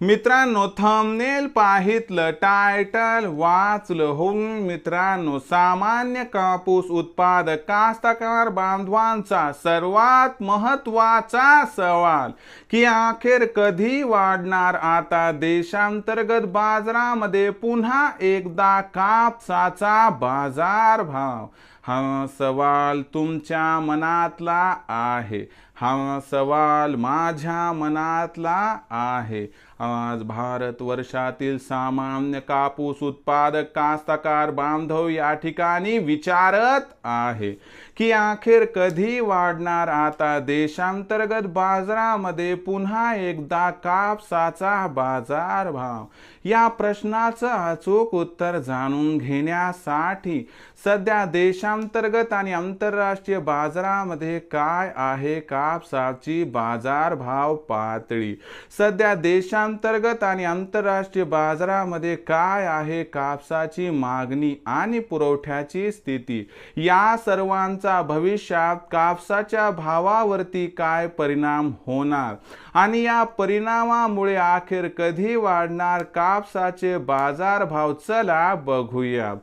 मित्रांनो thumbnail पाहितलं title वाचलं होऊन मित्रांनो सामान्य कापूस उत्पादक कास्तकार बांधवांचा सर्वात महत्त्वाचा सवाल की अखेर कधी वाढणार? आता देशांतर्गत बाजारामध्ये पुन्हा एकदा कापसाचा बाजार भाव हा सवाल तुमच्या मनातला आहे. हा सवाल माझ्या मनातला आहे. आज भारत वर्षातील सामान्य कापूस उत्पादक कास्तकार बांधव या ठिकाणी विचारत आहे की अखेर कधी वाढणार? आता देशांतर्गत बाजारामध्ये पुन्हा एकदा कापसाचा बाजार भाव या प्रश्नाचं अचूक उत्तर जाणून घेण्यासाठी सध्या देशांतर्गत आणि आंतरराष्ट्रीय बाजारामध्ये काय आहे का कापसाची बाजारभाव पातळी. सध्या देशांतर्गत आणि आंतरराष्ट्रीय बाजारामध्ये काय आहे कापसाची मागणी आणि पुरवठ्याची स्थिती? या सर्वांचा भविष्यात कापसाच्या भावावरती काय परिणाम होणार? आणि या परिणामामुळे अखेर कधी वाढणार कापसाचे बाजारभाव चला बघूया.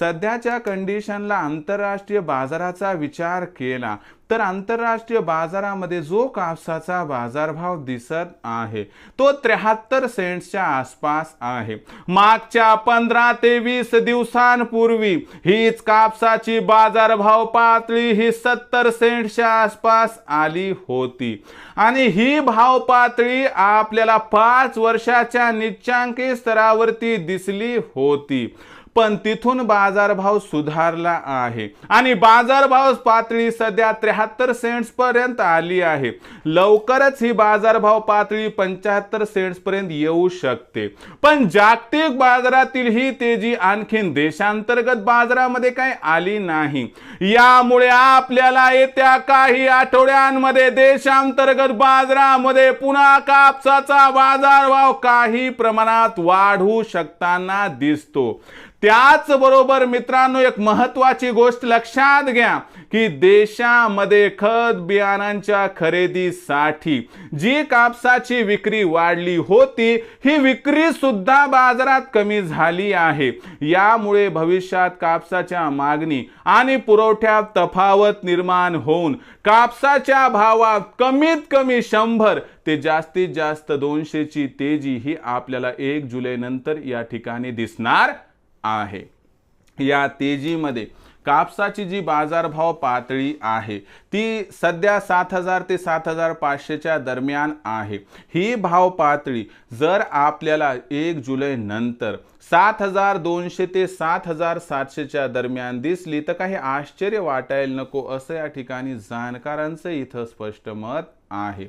सध्याच्या कंडिशनला आंतरराष्ट्रीय बाजाराचा विचार केला. तर आंतरराष्ट्रीय बाजारामध्ये जो कापसाचा बाजारभाव दिसत आहे तो त्र्याहत्तर सेंट्सच्या आसपास आहे. मागच्या पंधरा ते वीस दिवसांपूर्वी हीच कापसाची बाजारभाव पातळी ही सत्तर सेंट्सच्या आसपास आली होती. आणि ही भाव पातळी आपल्याला पाच वर्षाच्या निच्चांकी स्तरावरती दिसली होती. पण तिथून बाजारभाव सुधारला आहे. आणि बाजारभाव पातळी सध्या त्र्याहत्तर सेंट्स पर्यंत आली आहे. लवकरच ही बाजारभाव पातळी पंच्याहत्तर सेंट्स पर्यंत येऊ शकते. पण जागतिक बाजारातील ही तेजी आणखीन देशांतर्गत बाजारामध्ये काही आली नाही. यामुळे आपल्याला येत्या काही आठवड्यांमध्ये देशांतर्गत बाजारामध्ये पुन्हा कापसाचा बाजारभाव काही प्रमाणात वाढू शकताना दिसतो. त्याचबरोबर मित्रांनो एक महत्वाची गोष्ट लक्षात घ्या की देशामध्ये खत बियाणांच्या खरेदीसाठी जी कापसाची विक्री वाढली होती ही विक्री सुद्धा बाजारात कमी झाली आहे. यामुळे भविष्यात कापसाच्या मागणी आणि पुरवठ्यात तफावत निर्माण होऊन कापसाच्या भावात कमीत कमी शंभर ते जास्तीत जास्त दोनशेची तेजी ही आपल्याला एक जुलैनंतर या ठिकाणी दिसणार आहे. या तेजीमध्ये कापसाची जी बाजारभाव पातळी आहे ती सध्या सात हजार ते सात हजार पाचशेच्या दरम्यान आहे. ही भाव पातळी जर आपल्याला एक जुलै नंतर सात हजार दोनशे ते सात हजार सातशेच्या दरम्यान दिसली तर काही आश्चर्य वाटायला नको असं या ठिकाणी जाणकारांचं इथं स्पष्ट मत आहे.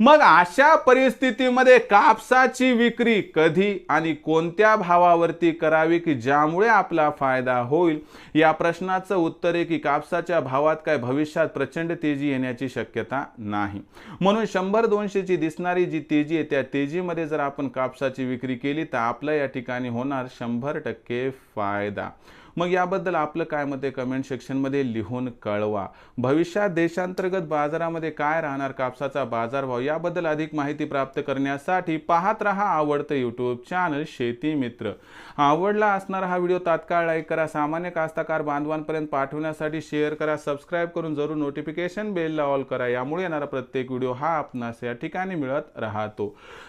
मग अशा परिस्थितीमध्ये कापसाची विक्री कधी आणि कोणत्या भावावरती करावी की ज्यामुळे आपला फायदा होईल? या प्रश्नाचं उत्तर आहे की कापसाच्या भावात काय भविष्यात प्रचंड तेजी येण्याची शक्यता नाही. म्हणून शंभर दोनशेची दिसणारी जी तेजी आहे त्या तेजीमध्ये जर आपण कापसाची विक्री केली तर आपल्या या ठिकाणी होणार शंभर टक्के फायदा. मग याबद्दल आपलं काय मत आहे? कमेंट सेक्शनमध्ये लिहून कळवा. भविष्यात देशांतर्गत बाजारामध्ये काय राहणार? कापसाचा बाजारभाव याबद्दल अधिक माहिती प्राप्त करण्यासाठी पाहत रहा आवडतं यूट्यूब चॅनल शेती मित्र. आवडला असणारा हा व्हिडिओ तात्काळ लाईक करा. सामान्य कास्ताकार बांधवांपर्यंत पाठवण्यासाठी शेअर करा. सबस्क्राईब करून जरूर नोटिफिकेशन बेलला ऑल करा. यामुळे येणारा प्रत्येक व्हिडिओ हा आपणास या ठिकाणी मिळत राहतो.